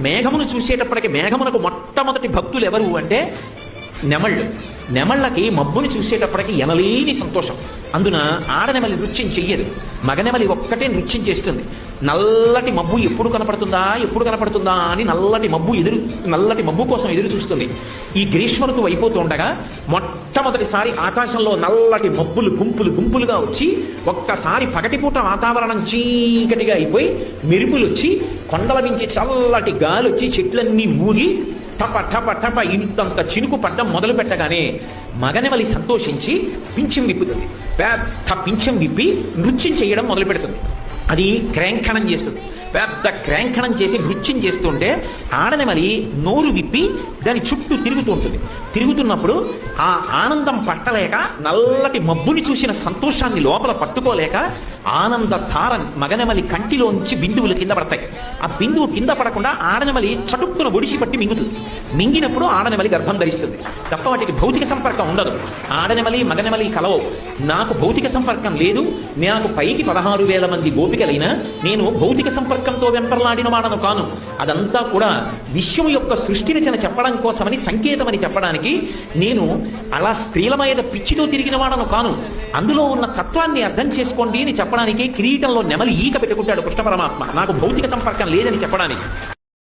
మేఘమును చూసేటప్పటికి మేఘమునకు మొట్టమొదటి భక్తులు ఎవరు అంటే నెమళ్ళు. నెమళ్ళకి మబ్బుని చూసేటప్పటికి ఎనలేని సంతోషం. అందున ఆడనెమలి నృత్యం చెయ్యదు. మగనెమలి ఒక్కటే నృత్యం చేస్తుంది. నల్లటి మబ్బు ఎప్పుడు కనపడుతుందా ఎప్పుడు కనపడుతుందా అని నల్లటి మబ్బు ఎదురు నల్లటి మబ్బు కోసం ఎదురు చూస్తుంది. ఈ గ్రీష్మ ఋతువు అయిపోతూ ఉండగా మొట్టమొదటిసారి ఆకాశంలో నల్లటి మబ్బులు గుంపులు గుంపులుగా వచ్చి ఒక్కసారి పగటిపూట వాతావరణం చీకటిగా అయిపోయి మెరుపులు వచ్చి కొండల నుంచి చల్లటి గాలి వచ్చి చెట్లన్నీ మూగి టప టప టప ఇంతంత చినుకు పడ్డం మొదలు పెట్టగానే మగనెమలి సంతోషించి పింఛం విప్పుతుంది. పెద్ద పింఛం విప్పి నృత్యం చేయడం మొదలు పెడుతుంది. అది క్రేంఖణం చేస్తుంది. పెద్ద క్రేంఖణం చేసి నృత్యం చేస్తుంటే ఆడనెమలి నోరు విప్పి దాని చుట్టూ తిరుగుతూ ఉంటుంది. తిరుగుతున్నప్పుడు ఆ ఆనందం పట్టలేక నల్లటి మబ్బుని చూసిన సంతోషాన్ని లోపల పట్టుకోలేక ఆనంద ధార మగనెమలి కంటిలోంచి బిందువులు కింద పడతాయి. ఆ బిందువు కింద పడకుండా ఆడనెమలి చటుక్కున ఒడిసి పట్టి మింగుతుంది. మింగినప్పుడు ఆడనెమలి గర్భం ధరిస్తుంది. తప్ప వాటికి భౌతిక సంపర్కం ఉండదు. ఆడనెమలి మగనెమలి కలవు. నాకు భౌతిక సంపర్కం లేదు. నాకు పైకి పదహారు వేల మంది గోపికలైనా నేను భౌతిక సంపర్కంతో వెంపర్లాడిన వాడను కాను. అదంతా కూడా విశ్వం యొక్క సృష్టి రచన చెప్పడం కోసమని సంకేతమని చెప్పడానికి నేను అలా స్త్రీల మీద పిచ్చితో తిరిగిన వాడను కాను. అందులో ఉన్న తత్వాన్ని అర్థం చేసుకోండి అని చెప్పడానికి కిరీటంలో నెమలి ఈక పెట్టుకుంటాడు కృష్ణ పరమాత్మ నాకు భౌతిక సంపర్కం లేదని చెప్పడానికి.